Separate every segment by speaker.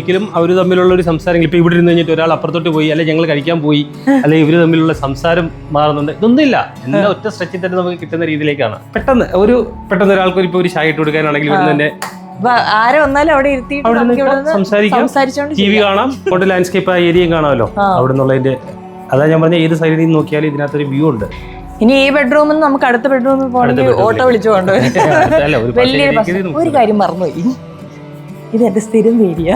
Speaker 1: ഒരിക്കലും അവർ തമ്മിലുള്ള ഒരു സംസാരം ഇപ്പൊ ഇവിടെ ഇരുന്ന് കഴിഞ്ഞിട്ട് ഒരാൾ അപ്പുറത്തോട്ട് പോയി അല്ലെങ്കിൽ ഞങ്ങൾ കഴിക്കാൻ പോയി അല്ലെങ്കിൽ ഇവർ തമ്മിലുള്ള സംസാരം മാറുന്നുണ്ട്. ഇതൊന്നും ഇല്ല എല്ലാം ഒറ്റ സ്ട്രെച്ചിൽ തന്നെ നമുക്ക് കിട്ടുന്ന രീതിയിലേക്കാണ്. പെട്ടെന്ന് ഒരു പെട്ടെന്ന് ഒരാൾക്ക് ഇപ്പോൾ ഒരു ചായ ഇട്ട് കൊടുക്കാനാണെങ്കിൽ ഇവിടെ തന്നെ
Speaker 2: ആരെ വന്നാലും അവിടെ
Speaker 1: നിന്ന് സംസാരിക്കാം. ടി വി കാണാം. കൊണ്ട് ലാൻഡ്സ്കേപ്പ് ആ ഏരിയയും കാണാമല്ലോ. അവിടെ നിന്നുള്ളതിന്റെ അതാ ഞാൻ പറഞ്ഞ ഏത് സൈഡിൽ നിന്ന് നോക്കിയാലും ഇതിനകത്തൊരു വ്യൂ ഉണ്ട്.
Speaker 2: ഇനി ഈ ബെഡ്റൂമിൽ നമുക്ക് അടുത്ത ബെഡ്റൂമിൽ പോകണമെങ്കിൽ ഓട്ടോ വിളിച്ചു
Speaker 1: ഒരു
Speaker 2: വലിയൊരു ഒരു കാര്യം മറന്നുപോയി. ഇത് എന്റെ സ്ഥിരം വീഡിയോ.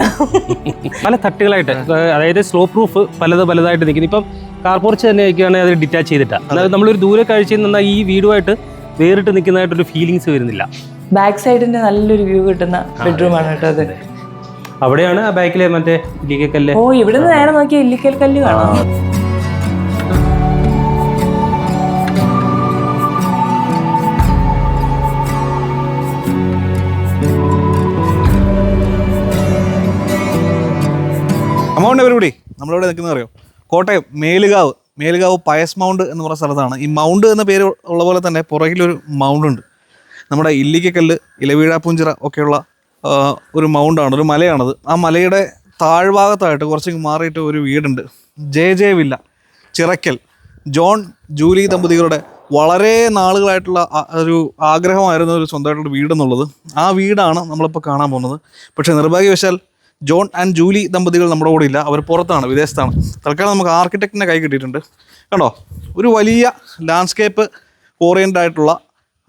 Speaker 1: പല തട്ടുകളായിട്ട് അതായത് സ്ലോ പ്രൂഫ് പലത് പലതായിട്ട് നിൽക്കുന്നു. ഇപ്പം കാർപോർച്ച് തന്നെ ആയിരിക്കുകയാണെങ്കിൽ അത് ഡിറ്റാച്ച് ചെയ്തിട്ടാണ് അതായത് നമ്മളൊരു ദൂരെ കാഴ്ചയിൽ നിന്ന് ഈ വീടുമായിട്ട് വേറിട്ട് നിൽക്കുന്നതായിട്ടൊരു ഫീലിങ്സ് വരുന്നില്ല.
Speaker 2: ബാക്ക് സൈഡിന്റെ നല്ലൊരു വ്യൂ കിട്ടുന്ന ബെഡ്റൂം ആണ് കേട്ടോ അത്.
Speaker 1: അവിടെയാണ് ആ ബാക്കിലെ മറ്റേ ഇല്ലിക്കൽ കല്ല്?
Speaker 2: ഓ ഇവിടെ നിന്ന് നേരെ നോക്കിയ ഇല്ലിക്കൽ കല്ല് കാണാം.
Speaker 3: അമൗണ്ട് പരിപാടി നമ്മളിവിടെ നിൽക്കുന്നത് അറിയോ? കോട്ടയം മേലുകാവ്. മേലുകാവ് പയസ് മൗണ്ട് എന്ന് പറഞ്ഞ സ്ഥലത്താണ്. ഈ മൗണ്ട് എന്ന പേര് ഉള്ള പോലെ തന്നെ പുറകിലൊരു മൗണ്ട് ഉണ്ട്. നമ്മുടെ ഇല്ലിക്കക്കല്ല് ഇലവീഴാപ്പൂഞ്ചിറ ഒക്കെയുള്ള ഒരു മൗണ്ടാണ് ഒരു മലയാണത്. ആ മലയുടെ താഴ്ഭാഗത്തായിട്ട് കുറച്ച് മാറിയിട്ട് ഒരു വീടുണ്ട്. J J villa Chirakkal John Julie ദമ്പതികളുടെ വളരെ നാളുകളായിട്ടുള്ള ഒരു ആഗ്രഹമായിരുന്നു ഒരു സ്വന്തമായിട്ടുള്ള വീടെന്നുള്ളത്. ആ വീടാണ് നമ്മളിപ്പോൾ കാണാൻ പോകുന്നത്. പക്ഷേ നിർഭാഗ്യവശാൽ ജോൺ ആൻഡ് ജൂലി ദമ്പതികൾ നമ്മുടെ കൂടെ ഇല്ല. അവർ പുറത്താണ് വിദേശത്താണ്. തൽക്കാലം നമുക്ക് ആർക്കിടെക്റ്റിനെ കൈ കിട്ടിയിട്ടുണ്ട്. കണ്ടോ? ഒരു വലിയ ലാൻഡ്സ്കേപ്പ് ഓറിയന്റ് ആയിട്ടുള്ള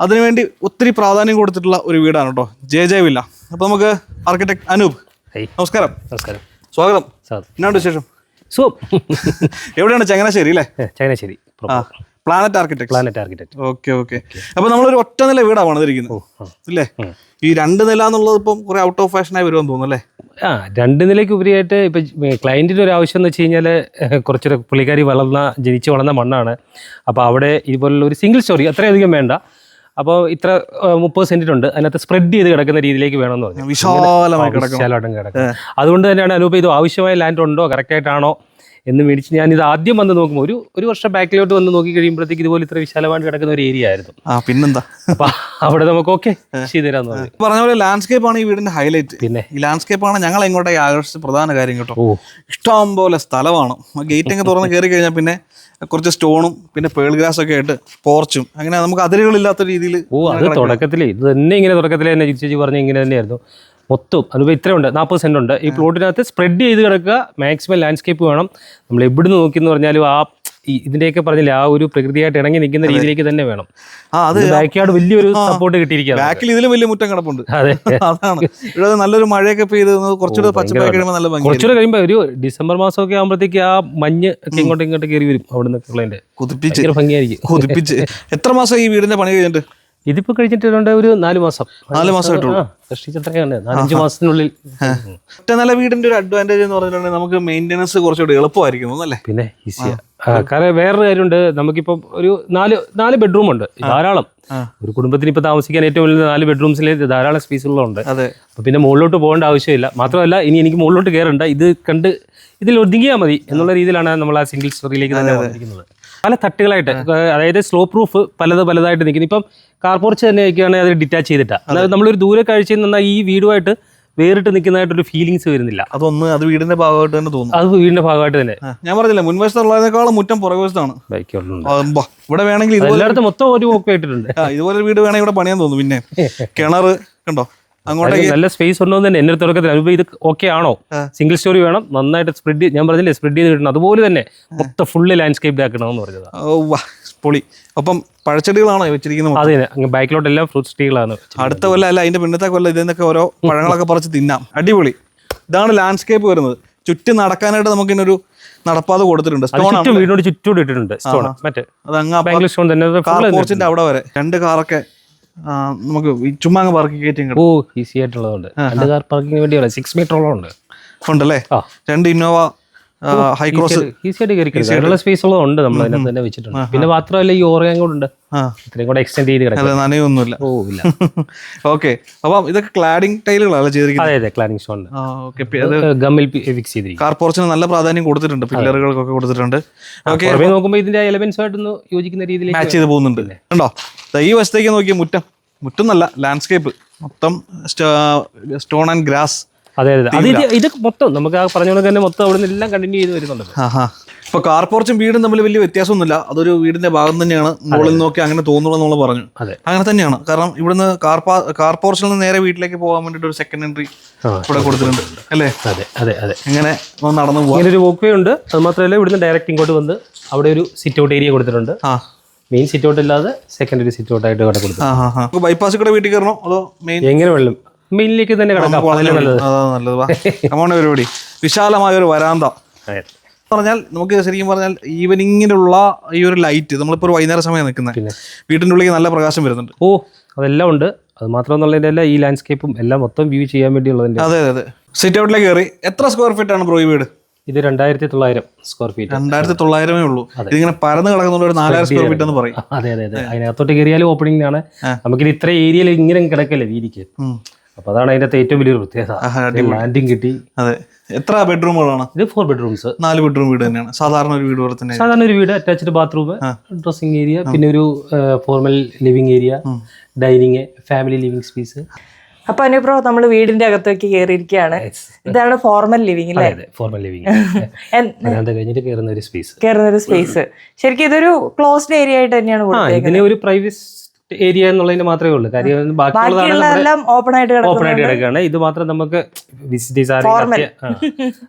Speaker 3: അതിനുവേണ്ടി ഒത്തിരി പ്രാധാന്യം കൊടുത്തിട്ടുള്ള ഒരു വീടാണ് കേട്ടോ. J J villa. അപ്പോൾ നമുക്ക് ആർക്കിടെക്ട് അനൂപ് നമസ്കാരം.
Speaker 1: നമസ്കാരം.
Speaker 3: സ്വാഗതം. എന്നാണ്ട് വിശേഷം?
Speaker 1: സോ
Speaker 3: എവിടെയാണ്? ചങ്ങനാശ്ശേരി അല്ലേ?
Speaker 1: ചങ്ങനാശ്ശേരി
Speaker 3: ആ. Planet architect
Speaker 1: planet architect
Speaker 3: okay okay അപ്പൊ നമ്മളൊരു ഒറ്റ നില വീടാണ് പണിതിരിക്കുന്നത് അല്ലേ ഈ രണ്ട് നില എന്നുള്ളത് ഇപ്പം കുറെ ഔട്ട് ഓഫ് ഫാഷൻ ആയി വരുമെന്ന് തോന്നുന്നു അല്ലേ?
Speaker 1: ആ രണ്ട് നിലയ്ക്ക് ഉപരിയായിട്ട് ഇപ്പം ക്ലയന്റിന്റെ ഒരു ആവശ്യം എന്ന് വെച്ച് കഴിഞ്ഞാൽ കുറച്ചൊരു പുള്ളിക്കാരി വളർന്ന ജനിച്ച് വളർന്ന മണ്ണാണ്. അപ്പോൾ അവിടെ ഇതുപോലുള്ള ഒരു സിംഗിൾ സ്റ്റോറി അത്രയധികം വേണ്ട. അപ്പോൾ ഇത്ര മുപ്പത് ഉണ്ട്. അതിനകത്ത് സ്പ്രെഡ് ചെയ്ത് കിടക്കുന്ന രീതിയിലേക്ക് വേണമെന്ന് പറഞ്ഞു.
Speaker 3: വിശാലമായി
Speaker 1: കിടക്കും. അതുകൊണ്ട് തന്നെയാണ് അനൂപ് ഇത് ആവശ്യമായ ലാൻഡ് ഉണ്ടോ? കറക്റ്റ് ആയിട്ടാണോ? എന്ന് മേടിച്ച് ഞാൻ ഇത് ആദ്യം വന്ന് നോക്കുമ്പോൾ ഒരു ഒരു വർഷം ബാക്കിലോട്ട് വന്ന് നോക്കി കഴിയുമ്പോഴത്തേക്ക് ഇതുപോലെ ഇത്ര വിശാലമായിട്ട് കിടക്കുന്ന ഒരു ഏരിയ ആയിരുന്നു.
Speaker 3: ആ പിന്നെന്താ?
Speaker 1: അവിടെ നമുക്ക് ഓക്കെ ചെയ്തുതരാന്ന് പറഞ്ഞു.
Speaker 3: പറഞ്ഞ പോലെ ലാൻഡ്സ്കേപ്പ് ആണ് ഈ വീടിന്റെ ഹൈലൈറ്റ്
Speaker 1: പിന്നെ?
Speaker 3: ഈ ലാൻഡ്സ്കേപ്പ് ആണ് ഞങ്ങൾ ഇങ്ങോട്ടേക്ക് ആകർഷിച്ച പ്രധാന കാര്യം കേട്ടോ. ഇഷ്ടം പോലെ സ്ഥലമാണ്. ഗേറ്റ് ഒക്കെ തുറന്ന് കയറി കഴിഞ്ഞാൽ പിന്നെ കുറച്ച് സ്റ്റോണും പിന്നെ പേൾ ഗ്രാസ് ഒക്കെ ആയിട്ട് പോർച്ചും അങ്ങനെ നമുക്ക് അതിരുകളില്ലാത്ത രീതിയിൽ
Speaker 1: ഓ അത് തുടക്കത്തിലേ. ഇത് തന്നെ ഇങ്ങനെ തുടക്കത്തിൽ തന്നെ ചേച്ചി പറഞ്ഞ ഇങ്ങനെ തന്നെയായിരുന്നു. മൊത്തം അതിപ്പോൾ ഇത്രയുണ്ട്. നാൽപ്പത് സെന്റ് ഉണ്ട്. ഈ പ്ലോട്ടിനകത്ത് സ്പ്രെഡ് ചെയ്ത് കിടക്കുക. മാക്സിമം ലാൻഡ്സ്കേപ്പ് വേണം. നമ്മൾ എവിടുന്ന് നോക്കിയെന്ന് പറഞ്ഞാലും ആ ഇതിന്റെയൊക്കെ പറഞ്ഞില്ല ആ ഒരു പ്രകൃതിയായിട്ട് ഇണങ്ങി നിൽക്കുന്ന രീതിയിലേക്ക് തന്നെ വേണം.
Speaker 3: അത്
Speaker 1: ബാക്ക്യാർഡ് വലിയൊരു സപ്പോർട്ട് കിട്ടിയിരിക്കുക
Speaker 3: ബാക്കിൽ ഇതിലും വലിയ മുറ്റം കിടപ്പുണ്ട്.
Speaker 1: അതെ.
Speaker 3: അതാണ്. ഇവിടെ നല്ലൊരു മഴയൊക്കെ പെയ്ത് കുറച്ചുകൂടെ പച്ചപ്പായി കഴിയുമ്പോൾ നല്ല
Speaker 1: കുറച്ചുകൂടെ കഴിയുമ്പോൾ ഒരു ഡിസംബർ മാസമൊക്കെ ആകുമ്പോഴത്തേക്ക് ആ മഞ്ഞ് ഒക്കെ ഇങ്ങോട്ട് ഇങ്ങോട്ട് കയറി വരും അവിടെ നിന്ന്
Speaker 3: കുതിപ്പിച്ച്.
Speaker 1: ഭംഗിയായിരിക്കും.
Speaker 3: കുതിപ്പിച്ച്. എത്ര മാസം ഈ വീടിന്റെ പണി കഴിഞ്ഞിട്ട്?
Speaker 1: ഇതിപ്പോ കഴിച്ചിട്ടുണ്ട് ഒരു നാല് മാസം.
Speaker 3: നാല് മാസമായിട്ടുള്ളൂ.
Speaker 1: നാലഞ്ച് മാസത്തിനുള്ളിൽ.
Speaker 3: നല്ല നില വീടിന്റെ ഒരു അഡ്വാന്റേജ് എന്ന് പറഞ്ഞിട്ടുണ്ടെങ്കിൽ നമുക്ക് മെയിന്റെനൻസ് കുറച്ചുകൂടി എളുപ്പമായിരിക്കും അല്ലേ
Speaker 1: പിന്നെ ഈസിയാ. കാരണം വേറൊരു കാര്യമുണ്ട്. നമുക്കിപ്പോ ഒരു നാല് നാല് ബെഡ്റൂം ഉണ്ട്. ധാരാളം. ഒരു കുടുംബത്തിന് ഇപ്പൊ താമസിക്കാൻ ഏറ്റവും വലിയ നാല് ബെഡ്റൂംസിൽ ധാരാളം സ്പേസ് ഉള്ളതുണ്ട്
Speaker 3: അതെ.
Speaker 1: അപ്പൊ പിന്നെ മുകളിലോട്ട് പോകേണ്ട ആവശ്യമില്ല. മാത്രമല്ല ഇനി എനിക്ക് മുകളിലോട്ട് കയറണ്ട. ഇത് കണ്ട് ഇതിൽ ഒതുങ്ങിയാൽ മതി എന്നുള്ള രീതിയിലാണ് നമ്മൾ ആ സിംഗിൾ സ്റ്റോറിയിലേക്ക് തന്നെ വന്നിരിക്കുന്നത്. പല തട്ടുകളായിട്ട്. അതായത് സ്ലോ പ്രൂഫ് പലത് പലതായിട്ട് നിൽക്കുന്നു. ഇപ്പം കാർപോർച്ച് തന്നെ ആയിരിക്കുകയാണെങ്കിൽ അത് ഡിറ്റാച്ച് ചെയ്തിട്ടാണ് അതായത് നമ്മളൊരു ദൂരെ കാഴ്ചയിൽ നിന്ന് ഈ വീടുമായിട്ട് വേറിട്ട് നിൽക്കുന്നതായിട്ടൊരു ഫീലിങ്സ് വരുന്നില്ല.
Speaker 3: അതൊന്ന് അത് വീടിന്റെ ഭാഗമായിട്ട് തന്നെ തോന്നുന്നു
Speaker 1: അത് വീടിന്റെ ഭാഗമായിട്ട് തന്നെ.
Speaker 3: ഞാൻ പറഞ്ഞില്ലേ മുൻവശത്തുള്ളതിനേക്കാളും മുറ്റം പുറകുവശത്താണ്. ഇവിടെ വേണമെങ്കിൽ
Speaker 1: എല്ലായിടത്തും മൊത്തം ഒരു
Speaker 3: ആ, ഇതുപോലെ വീട് വേണമെങ്കിൽ ഇവിടെ പണിയാൻ തോന്നുന്നു പിന്നെ കിണറ് കണ്ടോ? അങ്ങോട്ടേക്ക്
Speaker 1: നല്ല സ്പേസ് ഉണ്ടോ എന്ന് തന്നെ എന്റെ തുടക്കത്തിൽ അനുഭവം ഇത് ഓക്കെ ആണോ? സിംഗിൾ സ്റ്റോറി വേണം. നന്നായിട്ട് സ്പ്രെഡ് ഞാൻ പറഞ്ഞില്ലേ സ്പ്രെഡ് ചെയ്ത് കിട്ടണം. അതുപോലെ തന്നെ മൊത്തം ഫുള്ള് ലാൻഡ്സ്കേപ്പ് ആക്കണമെന്ന് പറഞ്ഞത്.
Speaker 3: പൊളി. അപ്പം പഴച്ചെടികളാണോ വെച്ചിരിക്കുന്നത്?
Speaker 1: അത് തന്നെ അങ്ങ് ബാക്കിലോട്ടെല്ലാം ഫ്രൂട്ട് ട്രീകളാണ്
Speaker 3: അടുത്ത കൊല്ലം അല്ല അതിന്റെ പിന്നത്തെ കൊല്ലം ഇതിൽ നിന്നൊക്കെ ഓരോ പഴങ്ങളൊക്കെ പറിച്ച് തിന്നാം. അടിപൊളി. ഇതാണ് ലാൻഡ്സ്കേപ്പ് വരുന്നത്. ചുറ്റും നടക്കാനായിട്ട് നമുക്ക് ഇതിനൊരു നടപ്പാത കൊടുത്തിട്ടുണ്ട്. സ്റ്റോൺ
Speaker 1: ചുറ്റും വീടിനോട് ചുറ്റോട് ഇട്ടിട്ടുണ്ട് സ്റ്റോൺ മറ്റേ
Speaker 3: അത് അങ്ങ്
Speaker 1: സ്റ്റോൺ തന്നെ
Speaker 3: അവിടെ വരെ. രണ്ട് കാറൊക്കെ നമുക്ക് ഈ ചുമ്മാ പാർക്കിംഗ് പാർക്ക് കയറ്റി
Speaker 1: ഓ ഈസി ആയിട്ടുള്ളതുണ്ട്. രണ്ട് കാർ പാർക്കിംഗ് വേണ്ടിയുള്ള സിക്സ് മീറ്ററോളം ഉണ്ട്
Speaker 3: ഉണ്ടല്ലേ. രണ്ട് ഇന്നോവ ഹൈക്രോസ്
Speaker 1: ക്രോസ് സ്പേസ് ഉള്ളതുണ്ട് നമ്മൾ അതിനകത്ത് തന്നെ വെച്ചിട്ടുണ്ട്. പിന്നെ മാത്രമല്ല ഈ ഓറയും കൂടെ ഉണ്ട്.
Speaker 3: ആ.
Speaker 1: ഇത്രയും കൂടെ എക്സ്റ്റെൻഡ് ചെയ്ത് കിടക്കും
Speaker 3: നനയൊന്നുമില്ല.
Speaker 1: ഓ ഇല്ല.
Speaker 3: ഓക്കെ അപ്പം ഇതൊക്കെ ക്ലാഡിംഗ് ടൈലുകളാണ് ചെയ്തിരിക്കുന്നത്?
Speaker 1: അതെ അതെ സ്റ്റോൺ ഗമ്മിൽ ഫിക്സ് ചെയ്തിരിക്കും
Speaker 3: നല്ല പ്രാധാന്യം കൊടുത്തിട്ടുണ്ട്. പില്ലറുകൾക്കൊക്കെ കൊടുത്തിട്ടുണ്ട്. ഓക്കെ
Speaker 1: നോക്കുമ്പോൾ ഇതിന്റെ എലമെന്റ്സ് ആയിട്ടൊന്ന് യോജിക്കുന്ന
Speaker 3: മാച്ച് ചെയ്ത് പോകുന്നുണ്ട്. ഈ വശത്തേക്ക് നോക്കിയ മുറ്റം. മുറ്റം നല്ല ലാൻഡ്സ്കേപ്പ് മൊത്തം സ്റ്റോൺ ആൻഡ് ഗ്രാസ്.
Speaker 1: അതെ അതെ. അത് ഇത് ഇത് മൊത്തം നമുക്ക് ആ പറഞ്ഞ പോലെ തന്നെ മൊത്തം അവിടെ നിന്ന് എല്ലാം കണ്ടിന്യൂ ചെയ്ത് വരുന്നുണ്ട്.
Speaker 3: ഇപ്പൊ കാർ പോർച്ചും വീടും തമ്മിൽ വലിയ വ്യത്യാസമൊന്നുമില്ല. അതൊരു വീടിന്റെ ഭാഗം തന്നെയാണ്. മുകളിൽ നോക്കി അങ്ങനെ തോന്നുള്ളൂ നമ്മൾ പറഞ്ഞു.
Speaker 1: അതെ.
Speaker 3: അങ്ങനെ തന്നെയാണ്. കാരണം ഇവിടുന്ന് കാർ പാ കാർ പോർച്ചിൽ നിന്ന് നേരെ വീട്ടിലേക്ക് പോകാൻ വേണ്ടിട്ട് ഒരു സെക്കൻഡ് എൻട്രി ഇവിടെ കൊടുത്തിട്ടുണ്ട്. അല്ലേ?
Speaker 1: അതെ അതെ അതെ.
Speaker 3: ഇങ്ങനെ നടന്നു
Speaker 1: ഇങ്ങനെ ഒരു വോക്ക് വേ ഉണ്ട്. അത് മാത്രമല്ല ഇവിടുന്ന് ഡയറക്റ്റ് ഇങ്ങോട്ട് വന്ന് അവിടെ ഒരു സിറ്റ് ഔട്ട് ഏരിയ കൊടുത്തിട്ടുണ്ട്.
Speaker 3: ആ.
Speaker 1: മെയിൻ സിറ്റ് ഔട്ട് ഇല്ലാതെ സെക്കൻഡറി സിറ്റ് ഔട്ട് ആയിട്ട് ഇവിടെ കൊടുത്തു.
Speaker 3: ബൈപ്പാസ് കൂടെ വീട്ടിൽ കയറണോ? അതോ മെയിൻ
Speaker 1: എങ്ങനെ വെള്ളം മെയിനിലേക്ക് തന്നെ കിടക്കാം.
Speaker 3: പരിപാടി. വിശാലമായ ഒരു വരാന്ത. പറഞ്ഞാൽ നമുക്ക് ശരിക്കും പറഞ്ഞാൽ ഈവനിങ്ങിലുള്ള ഈ ഒരു ലൈറ്റ് നമ്മളിപ്പോൾ ഒരു വൈകുന്നേര സമയം നിൽക്കുന്നത് വീട്ടിന്റെ ഉള്ളിൽ നല്ല പ്രകാശം വരുന്നുണ്ട്.
Speaker 1: ഓ അതെല്ലാം ഉണ്ട്. അത് മാത്രമെന്നുള്ളതിന്റെ ഈ ലാൻഡ്സ്കേപ്പും എല്ലാം മൊത്തം വ്യൂ ചെയ്യാൻ വേണ്ടിയുള്ളതിന്റെ
Speaker 3: അതെ അതെ അതെ. സിറ്റ് ഔട്ടിലേക്ക് കയറി. എത്ര സ്ക്വയർ ഫീറ്റ് ആണ് ബ്രോ ഈ വീട്?
Speaker 1: ഇത് രണ്ടായിരത്തി തൊള്ളായിരം സ്ക്വയർ ഫീറ്റ്
Speaker 3: രണ്ടായിരത്തി തൊള്ളായിരമേ ഉള്ളൂ ഇതിങ്ങനെ പരന്ന് കിടക്കുന്ന ഒരു നാലായിരം സ്ക്വയർ ഫീറ്റ് എന്ന് പറയും.
Speaker 1: അതെ അതെ അതെ. അതിനകത്തോട്ട് കയറിയാലും ഓപ്പണിംഗ് ആണ് നമുക്കിത് ഇത്ര ഏരിയയിൽ ഇങ്ങനെ കിടക്കല്ലേ വീതിക്ക്. അപ്പൊ അതാണ് അതിന്റെ ഏറ്റവും വലിയൊരു പ്രത്യേകത. ലാൻഡിങ് കിട്ടി.
Speaker 3: അതെ. എത്ര ബെഡ്റൂമുകളാണ്
Speaker 1: ഇത് ഫോർ ബെഡ്റൂംസ്
Speaker 3: നാല് ബെഡ്റൂം വീട് തന്നെയാണ്. സാധാരണ ഒരു വീട് പോലെ തന്നെ
Speaker 1: സാധാരണ ഒരു വീട് അറ്റാച്ച്ഡ് ബാത്റൂം ഡ്രസ്സിംഗ് ഏരിയ പിന്നെ ഒരു formal living area dining family living space
Speaker 2: അപ്പൊ അനുപ്രോ നമ്മൾ വീടിന്റെ അകത്തേക്ക് കയറിയിരിക്കുകയാണ് ഇതാണ് ഫോർമൽ ലിവിംഗ് അല്ലേ
Speaker 1: അതെ ഫോർമൽ ലിവിംഗ് കഴിഞ്ഞിട്ട് കയറുന്ന ഒരു സ്പേസ്
Speaker 2: കയറുന്ന ഒരു സ്പേസ് ശരിക്കും ഇതൊരു ക്ലോസ്ഡ് ഏരിയ ആയിട്ട് തന്നെയാണ്
Speaker 1: ഇതിന് ഒരു പ്രൈവറ്റ് ഏരിയ എന്നുള്ളതിന് മാത്രമേ ഉള്ളൂ. കാര്യം
Speaker 2: ബാക്കിയുള്ളതെല്ലാം ഓപ്പൺ ആയിട്ട്
Speaker 1: ഓപ്പൺ ആയിട്ട് കിടക്കുകയാണ്. ഇത് മാത്രം നമുക്ക് വിസിറ്റേഴ്സ്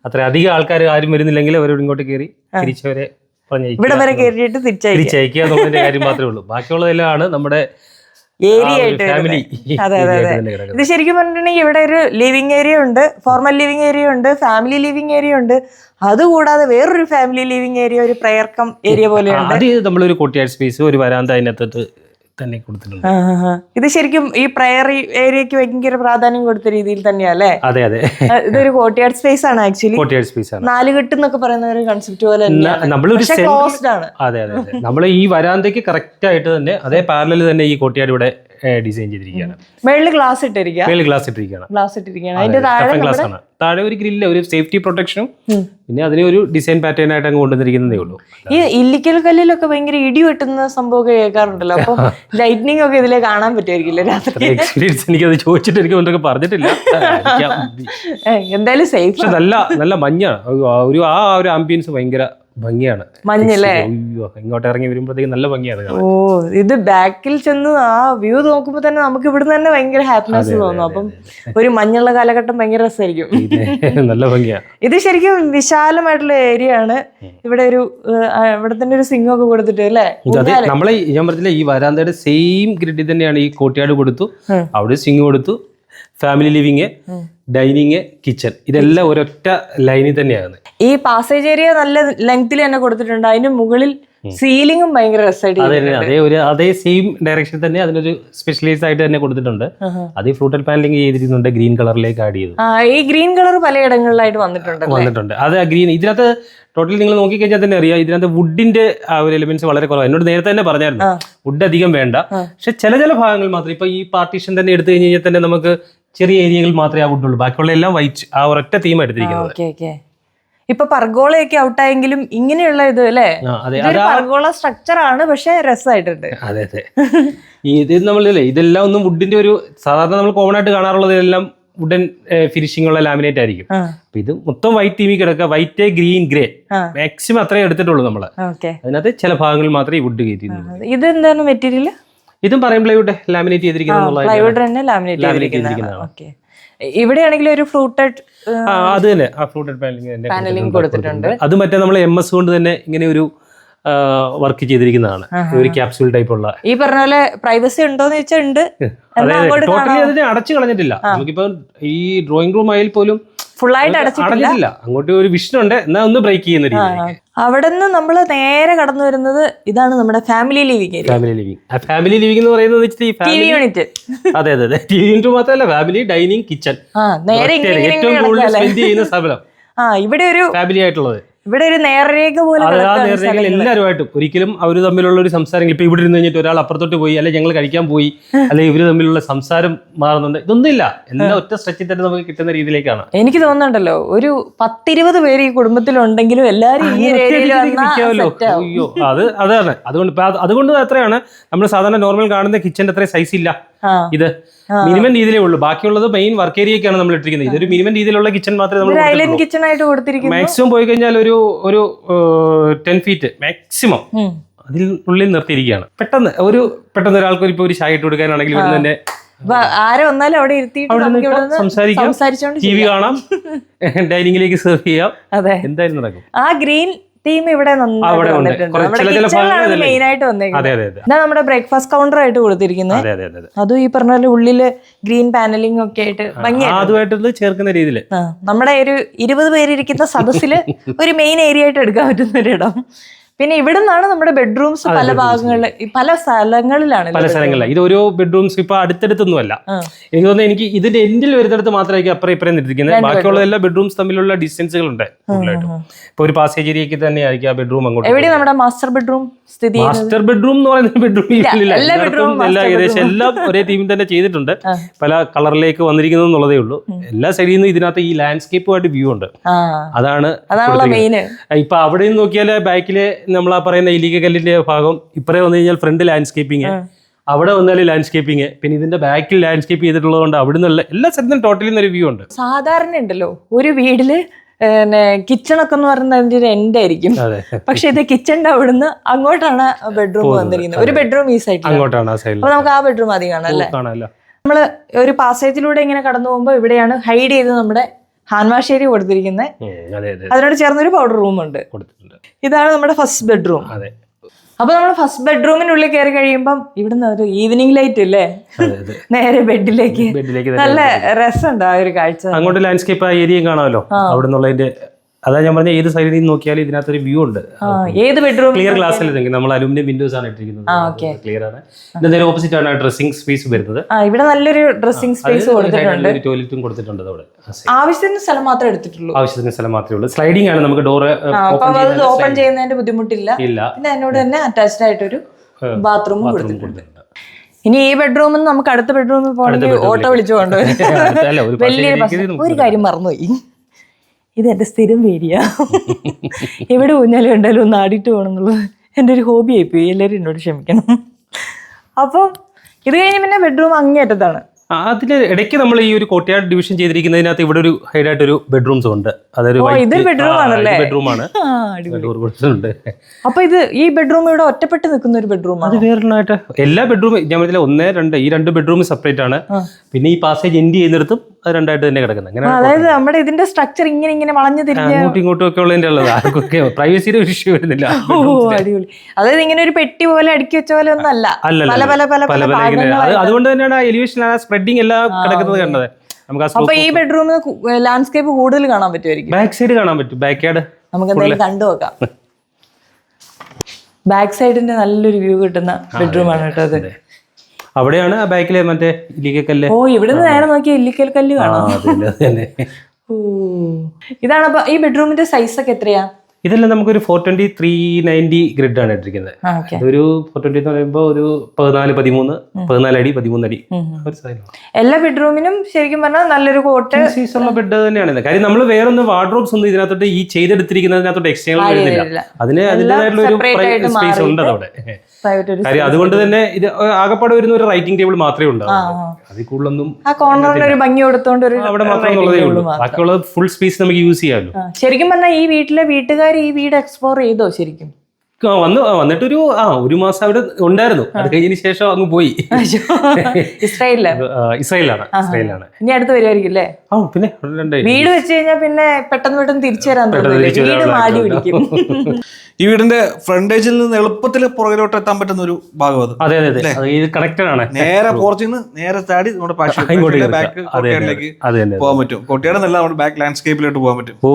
Speaker 1: അത്ര അധികം ആൾക്കാർ ആരും വരുന്നില്ലെങ്കിൽ അവർ ഇങ്ങോട്ട് കയറി തിരിച്ചവരെ
Speaker 2: ഇവിടെ വരെ കയറിയിട്ട്
Speaker 1: തിരിച്ചയക്കുക. എന്നുള്ളതിന്റെ കാര്യം മാത്രമേ ഉള്ളൂ. ബാക്കിയുള്ളതെല്ലാം നമ്മുടെ ഫാമിലി
Speaker 2: അതെ, അതെ, അതെ. ഇത് ശരിക്കും പറഞ്ഞിട്ടുണ്ടെങ്കിൽ ഇവിടെ ഒരു ലിവിങ് ഏരിയ ഉണ്ട് ഫോർമൽ ലിവിങ് ഏരിയ ഉണ്ട് ഫാമിലി ലിവിങ് ഏരിയ ഉണ്ട്. അതുകൂടാതെ വേറൊരു ഫാമിലി ലിവിങ് ഏരിയ ഒരു പ്രയർക്കം ഏരിയ പോലെയാണ്
Speaker 1: അത് നമ്മളൊരു കൊട്ടിയാട് സ്പേസ് ഒരു വരാന്ത അതിനകത്ത് തന്നെ കൊടുത്തിട്ടുണ്ട്.
Speaker 2: ഇത് ശരിക്കും ഈ പ്രയർ ഏരിയക്ക് ഭയങ്കര പ്രാധാന്യം കൊടുത്ത രീതിയിൽ തന്നെയല്ലേ
Speaker 1: അതെ അതെ.
Speaker 2: ഇതൊരു കോട്ടിയാർഡ് സ്പേസ് ആണ് ആക്ച്വലി
Speaker 1: കോട്ടിയാർഡ് സ്പേസ് ആണ്.
Speaker 2: നാല് എന്നൊക്കെ പറയുന്ന ഒരു കൺസെപ്റ്റ് പോലെ.
Speaker 1: നമ്മളൊരു
Speaker 2: ക്ലോസ്ഡ് ആണ്.
Speaker 1: അതെ അതെ അതെ. നമ്മൾ ഈ വരാന്തയ്ക്ക് കറക്റ്റ് ആയിട്ട് തന്നെ അതേ പാരലിൽ തന്നെ ഈ കോട്ടിയാട് ഇവിടെ ഡിസൈൻ ചെയ്തിരിക്കുകയാണ്.
Speaker 2: മേളിൽ ഗ്ലാസ് ഇട്ടിരിക്കുക
Speaker 1: മേളിൽ ഗ്ലാസ് ഇട്ടിരിക്കുകയാണ്.
Speaker 2: ഗ്ലാസ് ഇട്ടിരിക്കുകയാണ്. അതിന്റെ താഴെ
Speaker 1: ഗ്ലാസ് ആണ്. താഴെ ഒരു ഗ്രില്ല് ഒരു സേഫ്റ്റി പ്രൊട്ടക്ഷനും പിന്നെ അതിന് ഒരു ഡിസൈൻ പാറ്റേൺ ആയിട്ട് അങ്ങ് കൊണ്ടുവന്നിരിക്കുന്നതേ ഉള്ളൂ.
Speaker 2: ഈ ഇല്ലിക്കൽ കല്ലിലൊക്കെ ഭയങ്കര ഇടി വെട്ടുന്ന സംഭവമൊക്കെ കേൾക്കാറുണ്ടല്ലോ. അപ്പൊ ലൈറ്റ്നിങ് ഒക്കെ ഇതിലേ കാണാൻ പറ്റുമായിരിക്കില്ല രാത്രി?
Speaker 1: എക്സ്പീരിയൻസ് എനിക്ക് അത് ചോദിച്ചിട്ട് എനിക്ക് ഒന്നൊക്കെ പറഞ്ഞിട്ടില്ല
Speaker 2: എന്തായാലും സേഫ്
Speaker 1: നല്ല നല്ല മഞ്ഞാണ്. ഒരു ആ ഒരു ആംബിയൻസ് ഭയങ്കര ഭംഗിയാണ്.
Speaker 2: മഞ്ഞല്ലേ
Speaker 1: ഇങ്ങോട്ട് ഇറങ്ങി വരുമ്പോഴത്തേക്ക് നല്ല ഭംഗിയാണ്
Speaker 2: ഓ ഇത് ബാക്കിൽ ചെന്ന് ആ വ്യൂ നോക്കുമ്പോ തന്നെ നമുക്ക് ഇവിടുന്ന് തന്നെ ഭയങ്കര ഹാപ്പിനെസ് തോന്നുന്നു അപ്പം ഒരു മഞ്ഞുള്ള കാലഘട്ടം ഭയങ്കര രസമായിരിക്കും.
Speaker 1: നല്ല ഭംഗിയാണ്
Speaker 2: ഇത് ശരിക്കും വിശാലമായിട്ടുള്ള ഏരിയ ആണ്. ഇവിടെ ഒരു ഇവിടെ തന്നെ ഒരു സിംഗ് ഒക്കെ കൊടുത്തിട്ട് അല്ലേ?
Speaker 1: നമ്മളെ ഞാൻ പറഞ്ഞില്ല ഈ വരാന്തയുടെ സെയിം ഗ്രിഡിൽ തന്നെയാണ് ഈ കോട്ടിയാട് കൊടുത്തു. അവിടെ സിംഗ് കൊടുത്തു. Family living dining kitchen. ഇതെല്ലാം ഒരൊറ്റ ലൈനിൽ തന്നെയാണ്.
Speaker 2: ഈ പാസേജ് ഏരിയ നല്ല ലെങ്ത്തിൽ തന്നെ കൊടുത്തിട്ടുണ്ട്. അതിന് മുകളിൽ സീലിംഗും ഭയങ്കര രസമായിട്ട്
Speaker 1: അതെ ഒരു അതേ സെയിം ഡയറക്ഷൻ തന്നെ അതിനൊരു സ്പെഷ്യലൈസ് ആയിട്ട് തന്നെ കൊടുത്തിട്ടുണ്ട്. അത് ഫ്രൂട്ടൽ പാനലിംഗ് ചെയ്തിരുന്നുണ്ട്. ഗ്രീൻ കളറിലേക്ക് ആഡ് ചെയ്തു.
Speaker 2: ഈ ഗ്രീൻ കളർ പലയിടങ്ങളിലായിട്ട് വന്നിട്ടുണ്ട്
Speaker 1: വന്നിട്ടുണ്ട്. അത് ഗ്രീൻ ഇതിനകത്ത് ടോട്ടലി നിങ്ങൾ നോക്കിക്കഴിഞ്ഞാൽ തന്നെ അറിയാം. ഇതിനകത്ത് വുഡിന്റെ ആ ഒരു എലിമെന്റ്സ് വളരെ കുറവാണ് എന്നോട് നേരത്തെ തന്നെ പറഞ്ഞായിരുന്നു. വുഡ് അധികം വേണ്ട. പക്ഷെ ചില ചില ഭാഗങ്ങൾ മാത്രം ഇപ്പൊ ഈ പാർട്ടീഷൻ തന്നെ എടുത്തു കഴിഞ്ഞ് കഴിഞ്ഞാൽ തന്നെ നമുക്ക് ചെറിയ ഏരിയകൾ മാത്രമേ ആ വുഡുള്ളൂ ബാക്കിയുള്ള എല്ലാം വൈറ്റ് ആ ഒരൊറ്റ തീം എടുത്തിരിക്കുന്നത്.
Speaker 2: ഇപ്പൊ പർഗോളയൊക്കെ ഔട്ടായെങ്കിലും ഇങ്ങനെയുള്ള ഇത് അല്ലേ? പർഗോള സ്ട്രക്ചർ ആണ് പക്ഷെ രസമായിട്ടുണ്ട്.
Speaker 1: അതെ അതെ. ഇത് നമ്മളല്ലേ ഇതെല്ലാം ഒന്നും വുഡിന്റെ ഒരു സാധാരണ നമ്മൾ കോമൺ ആയിട്ട് കാണാറുള്ളത് എല്ലാം വുഡൻ ഫിനിഷിംഗ് ഉള്ള ലാമിനേറ്റ് ആയിരിക്കും. അപ്പൊ ഇത് മൊത്തം വൈറ്റ് തീമി കിടക്കുക. White green grey. മാക്സിമം അത്രേ എടുത്തിട്ടുള്ളൂ
Speaker 2: നമ്മൾ.
Speaker 1: അതിനകത്ത് ചില ഭാഗങ്ങളിൽ മാത്രമേ വുഡ് കയറ്റി
Speaker 2: ഇത് എന്താണ് മെറ്റീരിയൽ
Speaker 1: ഇതും പറയും പ്ലൈവുഡ് ലാമിനേറ്റ് ചെയ്തിരിക്കുന്നത്
Speaker 2: തന്നെ ലാമിനേറ്റ് ചെയ്തിരിക്കുന്നതാണ്. ഇവിടെയാണെങ്കിൽ ഒരു ഫ്രൂട്ടഡ്
Speaker 1: അത് തന്നെ. ആ ഫ്ലൂട്ടഡ് പാനലിംഗ്
Speaker 2: പാനലിംഗ് കൊടുത്തിട്ടുണ്ട്.
Speaker 1: അത് മറ്റേ നമ്മൾ എം എസ് കൊണ്ട് തന്നെ ഇങ്ങനെ ഒരു വർക്ക് ചെയ്തിരിക്കുന്നതാണ്. ഒരു ക്യാപ്സ്യൂൾ ടൈപ്പ് ഉള്ള.
Speaker 2: ഈ പറഞ്ഞ പോലെ പ്രൈവസി ഉണ്ടോന്ന് ചോദിച്ചാൽ ഉണ്ട്.
Speaker 1: ടോട്ടലി അതിനെ അടച്ചു കളഞ്ഞിട്ടില്ല. നമുക്കിപ്പോ ഈ ഡ്രോയിങ് റൂം ആയാൽ പോലും
Speaker 2: ഫുൾ ആയിട്ട് അടച്ചിട്ടില്ല.
Speaker 1: അങ്ങോട്ട് ഒരു വിഷൻ ഉണ്ട്. എന്നാ ഒന്ന് ബ്രേക്ക് ചെയ്യുന്ന രീതിയിലേക്ക്.
Speaker 2: അവിടെ നിന്ന് നമ്മൾ നേരെ കടന്നു വരുന്നത് ഇതാണ് നമ്മുടെ family living
Speaker 1: family living family living എന്ന് പറയുന്നത്
Speaker 2: യൂണിറ്റ്
Speaker 1: അതെ അതെ അതെ. ടി വി യൂണിറ്റ് മാത്രമല്ല ഫാമിലി ഡൈനിങ് കിച്ചൺ ഏറ്റവും കൂടുതൽ സ്പെൻഡ് ചെയ്യുന്ന സ്ഥലം.
Speaker 2: ആ ഇവിടെ ഒരു
Speaker 1: ഫാമിലി ആയിട്ടുള്ളത്.
Speaker 2: ഇവിടെ ഒരു നേർരേഖ പോലെ
Speaker 1: ആ. എല്ലാവരുമായിട്ടും ഒരിക്കലും അവർ തമ്മിലുള്ള ഒരു സംസാരം ഇപ്പൊ ഇവിടെ ഇരുന്ന് കഴിഞ്ഞിട്ട് ഒരാൾ അപ്പുറത്തോട്ട് പോയി അല്ലെങ്കിൽ ഞങ്ങൾ കഴിക്കാൻ പോയി അല്ലെങ്കിൽ ഇവർ തമ്മിലുള്ള സംസാരം മാറുന്നുണ്ട്. ഇതൊന്നും ഇല്ല എല്ലാം ഒറ്റ സ്ട്രെച്ചിൽ തന്നെ നമുക്ക് കിട്ടുന്ന രീതിയിലേക്കാണ്.
Speaker 2: എനിക്ക് തോന്നുന്നുണ്ടല്ലോ ഒരു പത്തിരുപത് പേര് ഈ കുടുംബത്തിലുണ്ടെങ്കിലും എല്ലാരും ഈ
Speaker 1: അയ്യോ അത് അതാണ്. അതുകൊണ്ട് അതുകൊണ്ട് അത്രയാണ് നമ്മൾ സാധാരണ നോർമൽ കാണുന്ന കിച്ചന്റെ അത്രയും സൈസ് ഇല്ല. ഇത് മിനിമം രീതിയിലേ ഉള്ളൂ. ബാക്കിയുള്ളത് മെയിൻ വർക്ക് ഏരിയക്കാണ് നമ്മൾ ഇട്ടിരിക്കുന്നത്. ഇതൊരു മിനിമം രീതിയിലുള്ള കിച്ചൺ മാത്രമേ നമ്മൾ
Speaker 2: കിച്ചൺ ആയിട്ട് കൊടുത്തിരിക്കുന്നു.
Speaker 1: മാക്സിമം പോയി കഴിഞ്ഞാൽ ഒരു ഒരു ടെൻ ഫീറ്റ് മാക്സിമം. അതിൽ ഉള്ളിൽ നിർത്തിയിരിക്കുകയാണ്. പെട്ടെന്ന് ഒരു പെട്ടെന്ന് ഒരാൾക്ക് ഇപ്പോൾ ഒരു ചായ ഇട്ട് കൊടുക്കാനാണെങ്കിൽ ഇവിടെ തന്നെ
Speaker 2: ആരെ വന്നാലും അവിടെ ഇരുത്തിയിട്ട്
Speaker 1: സംസാരിക്കാം. ടി വി കാണാം. ഡൈനിങ്ങിലേക്ക് സെർവ് ചെയ്യാം.
Speaker 2: അതെ.
Speaker 1: എന്തായാലും നടക്കും.
Speaker 2: ആ ഗ്രീൻ തീം ഇവിടെ? മെയിൻ ആയിട്ട് വന്നേക്കുന്നത്. നമ്മുടെ ബ്രേക്ക്ഫാസ്റ്റ് കൗണ്ടർ ആയിട്ട് കൊടുത്തിരിക്കുന്നത്
Speaker 1: അതെ
Speaker 2: ഈ പറഞ്ഞ പോലെ ഉള്ളിൽ ഗ്രീൻ പാനലിംഗ് ഒക്കെ ആയിട്ട് ഭംഗിയായിട്ട്
Speaker 1: ചേർക്കുന്ന രീതിയിൽ
Speaker 2: നമ്മുടെ ഒരു ഇരുപത് പേരിരിക്കുന്ന സദസ്സിൽ ഒരു മെയിൻ ഏരിയ ആയിട്ട് എടുക്കാൻ പറ്റുന്ന ഒരു ഇടം. പിന്നെ ഇവിടെ നിന്നാണ് നമ്മുടെ ബെഡ്റൂംസ് പല ഭാഗങ്ങളിൽ പല സ്ഥലങ്ങളിലാണ്
Speaker 1: പല സ്ഥലങ്ങളിലാണ് ഇത് ഓരോ ബെഡ്റൂംസ് ഇപ്പൊ അടുത്തടുത്തൊന്നും അല്ല എനിക്ക് തോന്നുന്നു എനിക്ക് ഇതിന്റെ എൻഡിൽ വരുന്നിടത്ത് മാത്രമായിരിക്കും അപ്പുറം ഇപ്പുറം നിർത്തിക്കുന്നത് ബാക്കിയുള്ള എല്ലാ ബെഡ്റൂംസ് തമ്മിലുള്ള ഡിസ്റ്റൻസുകൾ ഉണ്ട് കൂടുതലായിട്ടും. ഇപ്പൊ ഒരു പാസേജ് ഏരിയക്ക് തന്നെ ആയിരിക്കും ആ ബെഡ്റൂം അങ്ങോട്ട്
Speaker 2: എവിടെ നമ്മുടെ മാസ്റ്റർ ബെഡ്റൂം സ്ഥിതി
Speaker 1: മാസ്റ്റർ ബെഡ്റൂം എന്ന് പറയുന്ന ബെഡ്റൂം
Speaker 2: എല്ലാ
Speaker 1: ഏകദേശം എല്ലാം ഒരേ തീമിൽ തന്നെ ചെയ്തിട്ടുണ്ട്. പല കളറിലേക്ക് വന്നിരിക്കുന്നു എന്നുള്ളതേ ഉള്ളൂ. എല്ലാ സൈഡിൽ നിന്നും ഇതിനകത്ത് ഈ ലാൻഡ്സ്കേപ്പുമായിട്ട് വ്യൂ ഉണ്ട്. അതാണ് ഇപ്പൊ അവിടെ നിന്ന് നോക്കിയാൽ ബാക്കിൽ നമ്മൾ ആ പറയുന്ന ഇലിക കല്ലിന്റെ ഭാഗം ഇപ്പറേ വന്നു കഴിഞ്ഞാൽ ഫ്രണ്ട് ലാൻഡ്സ്കേപ്പിംഗ് അവിടെ വന്നാൽ ലാൻഡ്സ്കേപ്പിംഗ് പിന്നെ ഇതിന്റെ ബാക്കിൽ ലാൻഡ്സ്കേപ്പ് ചെയ്തിട്ടുള്ളത് കൊണ്ട് അവിടെ നിന്നുള്ള എല്ലാ സ്ഥലത്തും ടോട്ടലി ഒരു വ്യൂ ഉണ്ട്.
Speaker 2: സാധാരണ ഉണ്ടല്ലോ. ഒരു വീട്ടിൽ കിച്ചൺ ഒക്കെ എന്ന് പറയുന്നത് ഒരു എൻഡ് ആയിരിക്കും. പക്ഷെ ഇത് കിച്ചണിന്റെ അവിടുന്ന് അങ്ങോട്ടാണ് ബെഡ്റൂം വന്നിരിക്കുന്നത്. ഒരു ബെഡ്റൂം ഈ സൈഡിൽ
Speaker 1: അങ്ങോട്ടാണ്
Speaker 2: അപ്പൊ നമുക്ക് ആ ബെഡ്റൂം അധികം കാണാം അല്ലേ? നമ്മൾ ഒരു പാസേജിലൂടെ ഇങ്ങനെ കടന്നു പോകുമ്പോൾ ഇവിടെയാണ് ഹൈഡ് ചെയ്ത് നമ്മുടെ ഹാൻഡ് വാഷ് ഏരിയ കൊടുത്തിരിക്കുന്നത് അതിനോട് ചേർന്നൊരു പൗഡർ റൂം ഉണ്ട്. ഇതാണ് നമ്മുടെ ഫസ്റ്റ് ബെഡ്റൂം
Speaker 1: അതെ.
Speaker 2: അപ്പൊ നമ്മൾ ഫസ്റ്റ് ബെഡ്റൂമിനുള്ളിൽ കയറി കഴിയുമ്പം ഇവിടുന്ന് ഒരു ഈവനിങ് ലൈറ്റ്
Speaker 1: അല്ലേ
Speaker 2: നേരെ ബെഡിലേക്ക്.
Speaker 1: ബെഡിലേക്ക്
Speaker 2: നല്ല രസമുണ്ട് ആ ഒരു കാഴ്ച.
Speaker 1: അങ്ങോട്ട് ലാൻഡ്സ്കേപ്പ് ആ ഏരിയയും കാണാമല്ലോ. അവിടെ നിന്നുള്ളതിന്റെ അതാ ഞാൻ പറഞ്ഞ ഏത് സൈഡിൽ നിന്ന് നോക്കിയാലും ഇതിനകത്തൊരു വ്യൂ ഉണ്ട്.
Speaker 2: ഏത് ബെഡ്റൂം
Speaker 1: ക്ലിയർ ഗ്ലാസ്സിൽ നമ്മൾ അലുമിനിയം വിൻഡോസ് ആണ് ഇട്ടിരിക്കുന്നത്. ക്ലിയർ ആണ്. ഇതിന്റെ ഓപ്പോസിറ്റ് ആണ് ഡ്രസ്സിംഗ് സ്പേസ് വരുന്നത്.
Speaker 2: ഇവിടെ നല്ലൊരു ഡ്രസ്സിംഗ് സ്പേസ് കൊടുത്തിട്ടുണ്ട്.
Speaker 1: ഒരു ടോയ്ലറ്റും കൊടുത്തിട്ടുണ്ട് അവിടെ.
Speaker 2: ആവശ്യത്തിന് സ്ഥലം മാത്രമേ എടുത്തിട്ടുള്ളൂ.
Speaker 1: ആവശ്യത്തിന് സ്ഥലം മാത്രമേ ഉള്ളൂ. സ്ലൈഡിംഗ് ആണ് നമുക്ക്
Speaker 2: ഡോർ ഓപ്പൺ ചെയ്യുന്നതിന്റെ ബുദ്ധിമുട്ടില്ല.
Speaker 1: ഇല്ല.
Speaker 2: പിന്നെ അതിനോട് തന്നെ അറ്റാച്ച്ഡ് ആയിട്ടൊരു ബാത്റൂമും കൊടുത്തിട്ടുണ്ട്. ഇനി ഈ ബെഡ്റൂമിൽ നിന്ന് നമുക്ക് അടുത്ത ബെഡ്റൂമിൽ പോകണമെങ്കിൽ ഓട്ടോ വിളിച്ചു കൊണ്ടുവരും. വലിയൊരു ഒരു കാര്യം മറന്നുപോയി. ഇത് എന്റെ സ്ഥിരം വേരിയ എവിടെ ഊഞ്ഞാലും ഉണ്ടല്ലോ ഒന്ന് ആടിയിട്ട് പോകണം എന്നുള്ളത് എന്റെ ഒരു ഹോബി ആയിപ്പോയി. എല്ലാവരും എന്നോട് ക്ഷമിക്കണം. അപ്പോൾ ഇത് കഴിഞ്ഞ് പിന്നെ ബെഡ്റൂം അങ്ങേയറ്റത്താണ്.
Speaker 1: അതിൽ അതിൽ ഇടയ്ക്ക് നമ്മൾ ഈ ഒരു കോട്ടയാട് ഡിവിഷൻ ചെയ്തിരിക്കുന്നതിനകത്ത് ഇവിടെ ഒരു ഹൈഡായിട്ട് ഒരു ബെഡ്റൂംസ് ഉണ്ട്. അതൊരു കൊടുത്തിട്ടുണ്ട്
Speaker 2: അപ്പൊ ഇത് ഈ ബെഡ്റൂം ഇവിടെ ഒറ്റപ്പെട്ട് നിൽക്കുന്ന ഒരു ബെഡ്റൂം
Speaker 1: അത് വേറൊന്നായിട്ട് എല്ലാ ബെഡ്റൂം ഞാൻ പറഞ്ഞില്ല ഒന്ന് രണ്ട് ഈ രണ്ട് ബെഡ്റൂം സെപ്പറേറ്റ് ആണ്. പിന്നെ ഈ പാസേജ് എൻഡ് ചെയ്യുന്നിടത്തും രണ്ടായിട്ട് തന്നെ കിടക്കുന്നത്. അങ്ങനെ
Speaker 2: അതായത് നമ്മുടെ ഇതിന്റെ സ്ട്രക്ചർ ഇങ്ങനെ ഇങ്ങനെ വളഞ്ഞു തിരിഞ്ഞ്
Speaker 1: അങ്ങോട്ടും ഇങ്ങോട്ടും ഒക്കെ ഉള്ളതിന്റെ ഉള്ളത്. ആർക്കൊക്കെ പ്രൈവസിയുടെ ഇഷ്യൂ വരുന്നില്ല.
Speaker 2: അടിപൊളി. അതായത് ഇങ്ങനെ ഒരു പെട്ടി പോലെ അടുക്കി വെച്ച പോലെ ഒന്നും അല്ല. പല പല പല
Speaker 1: പല അതുകൊണ്ട് തന്നെയാണ് ആ എലിവേഷൻ ആ സ്പ്രെഡിങ് എല്ലാം കിടക്കുന്നത് കണ്ടത്. നമുക്ക്
Speaker 2: അപ്പൊ ഈ ബെഡ്റൂമിൽ ലാൻഡ്സ്കേപ്പ് കൂടുതൽ കാണാൻ പറ്റുമായിരിക്കും.
Speaker 1: ബാക്ക് സൈഡ് കാണാൻ പറ്റും. ബാക്ക് യാർഡ്
Speaker 2: നമുക്ക് എന്തായാലും കണ്ടു നോക്കാം. ബാക്ക് സൈഡിന്റെ നല്ലൊരു വ്യൂ കിട്ടുന്ന ബെഡ്റൂമാണ് കേട്ടോ അത്.
Speaker 1: അവിടെയാണ് ആ ബാക്കിലെ മറ്റേ ഇലിക്കക്കല്ല്
Speaker 2: ഓ ഇവിടുന്ന് നേരെ നോക്കിയ ഇല്ലിക്കൽ കല്ല് കാണാം. ഇതാണ് അപ്പൊ ഈ ബെഡ്റൂമിന്റെ സൈസ് ഒക്കെ എത്രയാ?
Speaker 1: ഇതെല്ലാം നമുക്കൊരു four twenty three ninety grid ആണ് ഇട്ടിരിക്കുന്നത്. അതൊരു ഫോർ ട്വന്റി എന്ന് പറയുമ്പോൾ ഒരു പതിനാല് പതിമൂന്ന് പതിനാല് അടി പതിമൂന്ന് അടി ഒരു
Speaker 2: എല്ലാ ബെഡ്റൂമിനും ശരിക്കും പറഞ്ഞാൽ നല്ലൊരു കോട്ട്
Speaker 1: സൈസുള്ള ബെഡ് തന്നെയാണ് കാര്യം നമ്മൾ വേറെ ഒന്ന് വാർഡ്രോബ്സ് ഒന്നും ഇതിനകത്തോട്ട് ഈ ചെയ്തെടുത്തിരിക്കുന്നതിനകത്തോട്ട് എക്സ്റ്റേണൽ വരുന്നില്ല. അതിന് അതിന്റെതായിട്ടുള്ള ഒരു സ്പേസ് ഉണ്ട് അവിടെ കാര്യം അതുകൊണ്ട് തന്നെ ഇത് ആകപ്പാട് വരുന്ന ഒരു റൈറ്റിംഗ് ടേബിൾ മാത്രമേ ഉണ്ടാവൂ അതിൽ കൂടുതലൊന്നും അവിടെ മാത്രം ഉള്ളതേ ഉള്ളൂ. ബാക്കിയുള്ളത് ഫുൾ സ്പേസ് നമുക്ക് യൂസ് ചെയ്യാമല്ലോ.
Speaker 2: ശരിക്കും പറഞ്ഞാൽ ഈ വീട്ടിലെ വീട്ടുകാർ ഈ വീട് എക്സ്പ്ലോർ ചെയ്തോ ശരിക്കും?
Speaker 1: വന്ന് വന്നിട്ടൊരു ആ ഒരു മാസം അവിടെ ഉണ്ടായിരുന്നു. അത് കഴിഞ്ഞതിന് ശേഷം അങ്ങ് പോയി. ഇസ്രായേലിൽ? ഇസ്രായേലാണ് ഇസ്രായേലാണ്
Speaker 2: ഇനി അടുത്ത് വരുമായിരിക്കും അല്ലേ?
Speaker 1: ആ പിന്നെ രണ്ട്
Speaker 2: വീട് വെച്ച് കഴിഞ്ഞാൽ പിന്നെ പെട്ടെന്ന് പെട്ടെന്ന് തിരിച്ചു
Speaker 1: വരാൻ
Speaker 2: വീട് മാടി പിടിക്കും.
Speaker 3: ഈ വീടിന്റെ ഫ്രണ്ടേജിൽ നിന്ന് എളുപ്പത്തിൽ പുറകിലോട്ട് എത്താൻ പറ്റുന്ന ഒരു ഭാഗം അത്.
Speaker 1: അതെ അതെ ഇത് കണക്റ്റഡ് ആണ്.
Speaker 3: നേരെ പോർച്ചിൽ നിന്ന് നേരെ ചാടി നമ്മുടെ ബാക്ക് കോട്ടയാടിലേക്ക് പോകാൻ പറ്റും. കോട്ടയാടെന്നല്ല നമ്മുടെ ബാക്ക് ലാൻഡ്സ്കേപ്പിലോട്ട് പോകാൻ പറ്റും.
Speaker 1: ഓ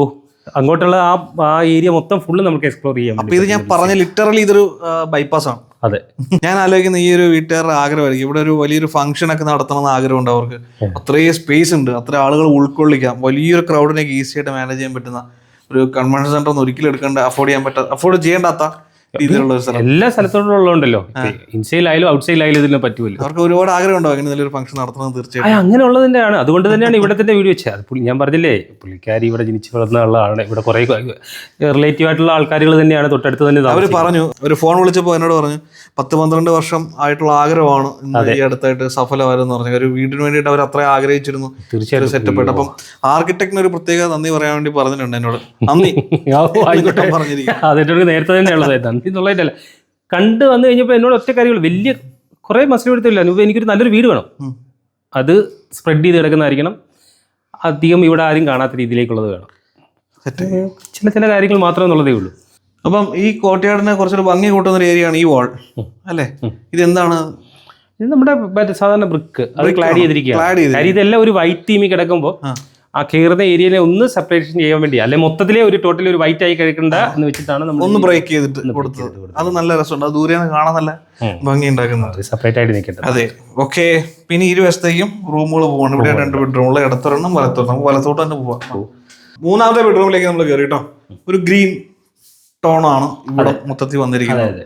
Speaker 1: അങ്ങോട്ടുള്ള ആ ആ ഏരിയ മൊത്തം ഫുള്ള് നമുക്ക് എക്സ്പ്ലോർ ചെയ്യാം
Speaker 3: അപ്പൊ ഇത് ഞാൻ പറഞ്ഞ ലിറ്ററലി ഇതൊരു ബൈപ്പാസ് ആണ്.
Speaker 1: അതെ.
Speaker 3: ഞാൻ ആലോചിക്കുന്ന ഈ ഒരു വീട്ടുകാരുടെ ആഗ്രഹമായിരിക്കും. ഇവിടെ ഒരു വലിയൊരു ഫംഗ്ഷൻ ഒക്കെ നടത്തണം എന്ന് ആഗ്രഹമുണ്ട് അവർക്ക്. അത്രയും സ്പേസ് ഉണ്ട്. അത്ര ആളുകൾ ഉൾക്കൊള്ളിക്കാം. വലിയൊരു ക്രൗഡിനെ ഈസി ആയിട്ട് മാനേജ് ചെയ്യാൻ പറ്റുന്ന ഒരു കൺവെൻഷൻ സെന്റർ ഒന്നും ഒരിക്കലും എടുക്കേണ്ട അഫോർഡ് ചെയ്യാൻ പറ്റാത്ത അഫോർഡ് ചെയ്യേണ്ടാത്ത രീതിയിലുള്ള ഒരു സ്ഥലം.
Speaker 1: എല്ലാ സ്ഥലത്തോടും ഉള്ളതുണ്ടല്ലോ ഇൻസൈഡിലായാലും ആയാലും ഇതിനെ പറ്റുമല്ലോ.
Speaker 3: അവർക്ക് ഒരുപാട് ആഗ്രഹം ഉണ്ടോ അങ്ങനെ നല്ലൊരു ഫംഗ്ഷൻ നടത്തണം തീർച്ചയായും
Speaker 1: അങ്ങനെ തന്നെയാണ് അതുകൊണ്ട് തന്നെയാണ് ഇവിടത്തിന്റെ വീഡിയോ വെച്ചത്. അത് ഞാൻ പറഞ്ഞില്ലേ പുള്ളിക്കാരി ഇവിടെ ജനിച്ചു വളർന്ന ആളാണ്. ഇവിടെ കുറെ റിലേറ്റീവ് ആയിട്ടുള്ള ആൾക്കാരുകൾ തന്നെയാണ് തൊട്ടടുത്ത് തന്നെ
Speaker 3: അവർ പറഞ്ഞു ഒരു ഫോൺ വിളിച്ചപ്പോൾ എന്നോട് പറഞ്ഞു പത്ത് പന്ത്രണ്ട് വർഷം ആയിട്ടുള്ള ആഗ്രഹമാണ് ഈ അടുത്തായിട്ട് സഫലമായിരുന്നു പറഞ്ഞു. ഒരു വീടിന് വേണ്ടിയിട്ട് അവർ അത്ര ആഗ്രഹിച്ചിരുന്നു.
Speaker 1: തീർച്ചയായിട്ടും.
Speaker 3: സെറ്റപ്പ് അപ്പം ആർക്കിടെക്ടിന് ഒരു പ്രത്യേക നന്ദി പറയാൻ വേണ്ടി പറഞ്ഞിട്ടുണ്ട് എന്നോട്. നന്ദി.
Speaker 1: ഒരു നേരത്തെ തന്നെയുള്ളത് നന്ദി എന്നുള്ളതല്ല കണ്ട് വന്നു കഴിഞ്ഞപ്പോൾ എന്നോട് ഒറ്റ കാര്യങ്ങൾ വലിയ കുറേ മസിൽ എടുത്തില്ല എനിക്കൊരു നല്ലൊരു വീട് വേണം. അത് സ്പ്രെഡ് ചെയ്ത് കിടക്കുന്നതായിരിക്കണം. അധികം ഇവിടെ ആരും കാണാത്ത രീതിയിലേക്കുള്ളത് വേണം. ചില ചില കാര്യങ്ങൾ മാത്രമേ എന്നുള്ളതേ ഉള്ളൂ.
Speaker 3: അപ്പം ഈ കോട്ടയാടിനെ കുറച്ചൊരു ഭംഗി കൂട്ടുന്ന ഒരു ഏരിയയാണ് ഈ വാൾ അല്ലേ? ഇതെന്താണ്?
Speaker 1: ഇത് നമ്മുടെ സാധാരണ ബ്രിക്ക് അത് ക്ലാഡ് ചെയ്തിരിക്കുകയാണ്. ഇതെല്ലാം ഒരു വൈറ്റ് തീമി കിടക്കുമ്പോൾ
Speaker 3: ആ.
Speaker 1: കീറുന്ന ഏരിയയിലെ ഒന്ന് സെപ്പറേഷൻ ചെയ്യാൻ വേണ്ടി അല്ലെ മൊത്തത്തിലെ ഒരു ടോട്ടലി ഒരു വൈറ്റ് ആയി കഴിക്കണ്ട എന്ന് വെച്ചിട്ടാണ് നമ്മൾ
Speaker 3: ഒന്ന് ബ്രേക്ക് ചെയ്തിട്ട് കൊടുത്തത്. അത് നല്ല രസമുണ്ട്. അത് ദൂരെ കാണാൻ നല്ല ഭംഗി ഉണ്ടാക്കുന്നത്
Speaker 1: സെപ്പറേറ്റ് ആയിട്ട് നിൽക്കട്ടെ.
Speaker 3: അതെ. ഓക്കെ പിന്നെ ഇരുവശത്തേക്കും റൂമുകൾ പോകണം ഇവിടെ രണ്ട് ബെഡ്റൂമുകൾ ഇടത്തൊരെണ്ണം വലത്തോട്ട്. നമുക്ക് വലത്തോട്ട് തന്നെ പോവാം. മൂന്നാമത്തെ ബെഡ്റൂമിലേക്ക് നമ്മൾ കയറി കേട്ടോ. ഒരു ഗ്രീൻ ടോൺ ആണ് ഇവിടെ മൊത്തത്തിൽ വന്നിരിക്കുന്നത്.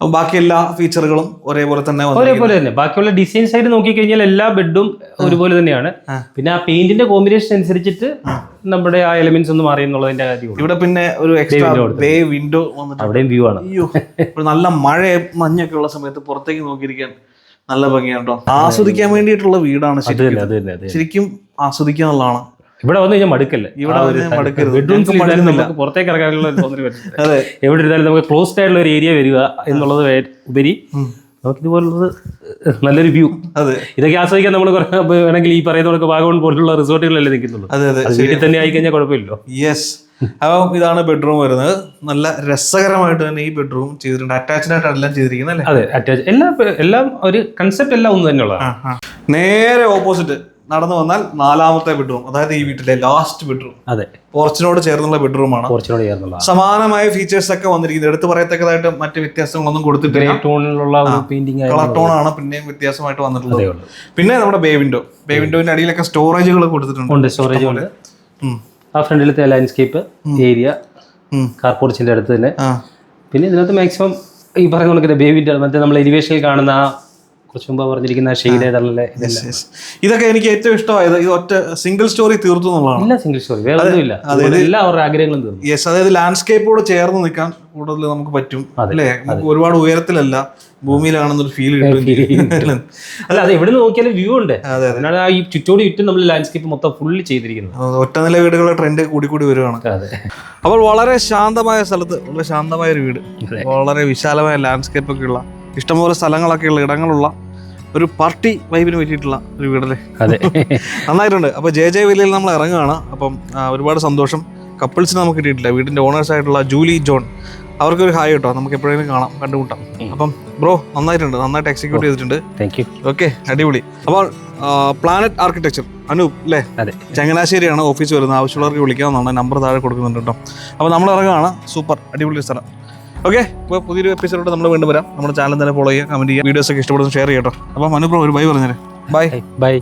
Speaker 3: ബാക്കി എല്ലാ ഫീച്ചറുകളും ഒരേപോലെ തന്നെ.
Speaker 1: ഒരേപോലെ തന്നെ. ബാക്കിയുള്ള ഡിസൈൻ സൈഡ് നോക്കിക്കഴിഞ്ഞാൽ എല്ലാ ബെഡും ഒരുപോലെ തന്നെയാണ്. പിന്നെ ആ പെയിന്റിന്റെ കോമ്പിനേഷൻ അനുസരിച്ചിട്ട് നമ്മുടെ ആ എലിമെന്റ്സ് ഒന്ന് മാറി എന്നുള്ളതിന്റെ കാര്യം
Speaker 3: ഇവിടെ പിന്നെ ഒരു എക്സ്ട്രാ. ബേ വിൻഡോ വന്നിട്ട്
Speaker 1: അവിടെയും വ്യൂ ആണ്.
Speaker 3: നല്ല മഴ മഞ്ഞൊക്കെ ഉള്ള സമയത്ത് പുറത്തേക്ക് നോക്കിയിരിക്കാൻ നല്ല ഭംഗിയാണ് കേട്ടോ ആസ്വദിക്കാൻ വേണ്ടിയിട്ടുള്ള വീടാണ് ശരിക്കും ആസ്വദിക്കുക എന്നുള്ളതാണ്
Speaker 1: ഇവിടെ വന്ന് കഴിഞ്ഞാൽ മടുക്കല്ല?
Speaker 3: ഇവിടെ.
Speaker 1: ബെഡ്റൂംസിൽ നമുക്ക് പുറത്തേക്ക് ഇറങ്ങാനുള്ള തോന്നൽ പറ്റില്ല എവിടെ ഇരുന്നാലും നമുക്ക് ക്ലോസ്ഡ് ആയിട്ടുള്ള ഒരു ഏരിയ വരിക എന്നുള്ളത് ഉപരി നമുക്ക് ഇതുപോലുള്ളത് നല്ലൊരു വ്യൂ
Speaker 3: അതെ.
Speaker 1: ഇതൊക്കെ ആസ്വദിക്കാൻ നമ്മൾ വേണമെങ്കിൽ ഈ പറയുന്ന വാഗമൺ പോലുള്ള റിസോർട്ടുകളല്ലേ നിൽക്കുന്നുള്ളൂ. വീട്ടിൽ തന്നെ ആയി കഴിഞ്ഞാൽ കുഴപ്പമില്ലല്ലോ.
Speaker 3: യെസ് അപ്പം ഇതാണ് ബെഡ്റൂം വരുന്നത്. നല്ല രസകരമായിട്ട് തന്നെ ഈ ബെഡ്റൂം ചെയ്തിട്ടുണ്ട്. അറ്റാച്ച്ഡ് ആയിട്ട് എല്ലാം ചെയ്തിരിക്കുന്നത് അല്ലേ?
Speaker 1: അതെ അറ്റാച്ച് എല്ലാം എല്ലാം ഒരു കൺസെപ്റ്റ് എല്ലാം ഒന്ന് തന്നെയുള്ളതാണ്.
Speaker 3: നേരെ ഓപ്പോസിറ്റ് നടന്നു വന്നാൽ നാലാമത്തെ ബെഡ്റൂം അതായത് ഈ വീട്ടിലെ ലാസ്റ്റ് ബെഡ്റൂം
Speaker 1: അതെ.
Speaker 3: പോർച്ചിനോട് ചേർന്നുള്ള ബെഡ്റൂമാണ്
Speaker 1: പോർച്ചിനോട് ചേർന്നുള്ള
Speaker 3: സമാനമായ ഫീച്ചേഴ്സ് ഒക്കെ വന്നിരിക്കുന്നത് എടുത്തു പറയത്തക്കതായിട്ട് മറ്റ് വ്യത്യാസങ്ങളൊന്നും കൊടുത്തിട്ടില്ല. കളർ ടോൺ ആണ് പിന്നെയും വ്യത്യാസമായിട്ട് വന്നിട്ടുള്ളത്. പിന്നെ നമ്മുടെ ബേ വിൻഡോ ബേ വിൻഡോന്റെ അടിയിലൊക്കെ സ്റ്റോറേജുകൾ കൊടുത്തിട്ടുണ്ട്.
Speaker 1: സ്റ്റോറേജ് ആ ഫ്രണ്ടിലത്തെ ലാൻഡ്സ്കേപ്പ് ഏരിയ
Speaker 3: കാർപോർച്ചിന്റെ
Speaker 1: കാർ പോർച്ചിന്റെ അടുത്ത് തന്നെ. പിന്നെ ഇതിനകത്ത് മാക്സിമം ഈ പറയുന്ന കണക്കിന്റെ ബേബിന്റെ മറ്റേ നമ്മൾ എലിവേഷനിൽ കാണുന്ന ആ കുറച്ച് മുമ്പ് പറഞ്ഞിരിക്കുന്ന ഷെയ്ഡ്.
Speaker 3: ഇതൊക്കെ എനിക്ക് ഏറ്റവും ഇഷ്ടമായത് ഇത് ഒറ്റ സിംഗിൾ സ്റ്റോറി തീർത്തു എന്നുള്ളതാണ്.
Speaker 1: ഇല്ല സിംഗിൾ സ്റ്റോറി വേറെ ഒന്നുമില്ല. എല്ലാ അവരുടെ ആഗ്രഹങ്ങളും തീർന്നു.
Speaker 3: യെസ് അതായത് ലാൻഡ്സ്കേപ്പോട് ചേർന്ന് നിൽക്കാൻ കൂടുതൽ നമുക്ക് പറ്റും അല്ലേ? ഒരുപാട് ഉയരത്തിലല്ല ഭൂമിയിലാണെന്നൊരു ഫീൽ കിട്ടും.
Speaker 1: അല്ല അത് എവിടെ നോക്കിയാലും വ്യൂ ഉണ്ട്. അതിനാണ് ആ ഈ ചുറ്റോടി ചുറ്റും നമ്മൾ ലാൻഡ്സ്കേപ്പ് മൊത്തം ഫുള്ള് ചെയ്തിരിക്കുന്നത്.
Speaker 3: ഒറ്റ നില വീടുകളുടെ ട്രെൻഡ് കൂടി കൂടി വരുവാണ്. അപ്പോൾ വളരെ ശാന്തമായ സ്ഥലത്ത് വളരെ ശാന്തമായ ഒരു വീട്. വളരെ വിശാലമായ ലാൻഡ്സ്കേപ്പ് ഒക്കെ ഉള്ള ഇഷ്ടംപോലെ സ്ഥലങ്ങളൊക്കെ ഉള്ള ഇടങ്ങളുള്ള ഒരു പാർട്ടി വൈബിന് പറ്റിയിട്ടുള്ള ഒരു വീടല്ലേ?
Speaker 1: അതെ.
Speaker 3: നന്നായിട്ടുണ്ട്. അപ്പോൾ ജെ ജെ വില്ലയിൽ നമ്മൾ ഇറങ്ങുകയാണ്. അപ്പം ഒരുപാട് സന്തോഷം. കപ്പിൾസിന് നമുക്ക് കിട്ടിയിട്ടില്ല. വീടിന്റെ ഓണേഴ്സ് ആയിട്ടുള്ള ജൂലി ജോൺ. അവർക്കൊരു ഹായ് കേട്ടോ. നമുക്ക് എപ്പോഴെങ്കിലും കാണാം കണ്ടുമുട്ടാം. അപ്പം ബ്രോ നന്നായിട്ടുണ്ട്. നന്നായിട്ട് എക്സിക്യൂട്ട് ചെയ്തിട്ടുണ്ട്.
Speaker 1: താങ്ക് യു
Speaker 3: ഓക്കെ അടിപൊളി. അപ്പോൾ പ്ലാനറ്റ് ആർക്കിടെക്ചർ അനൂപ് അല്ലേ
Speaker 1: അതെ.
Speaker 3: ചങ്ങനാശ്ശേരിയാണ് ഓഫീസ് വരുന്നത്. ആവശ്യമുള്ളവർക്ക് വിളിക്കാവുന്നതാണ്. നമ്പർ താഴെ കൊടുക്കുന്നുണ്ട് കേട്ടോ. അപ്പോൾ നമ്മൾ ഇറങ്ങുകയാണ്. സൂപ്പർ അടിപൊളി സ്ഥലം. ഓക്കെ ഇപ്പോൾ പുതിയൊരു എപ്പിസോഡോട് നമ്മൾ വീണ്ടും വരാം. നമ്മുടെ ചാനൽ തന്നെ ഫോളോ ചെയ്യുക കമന്റ് ചെയ്യുക വീഡിയോസ് ഒക്കെ ഇഷ്ടപ്പെടുന്ന ഷെയർ ചെയ്യട്ടോ അപ്പോൾ മനു ബ്രോ ഒരു ബൈ പറഞ്ഞേരെ ബൈ
Speaker 1: ബൈ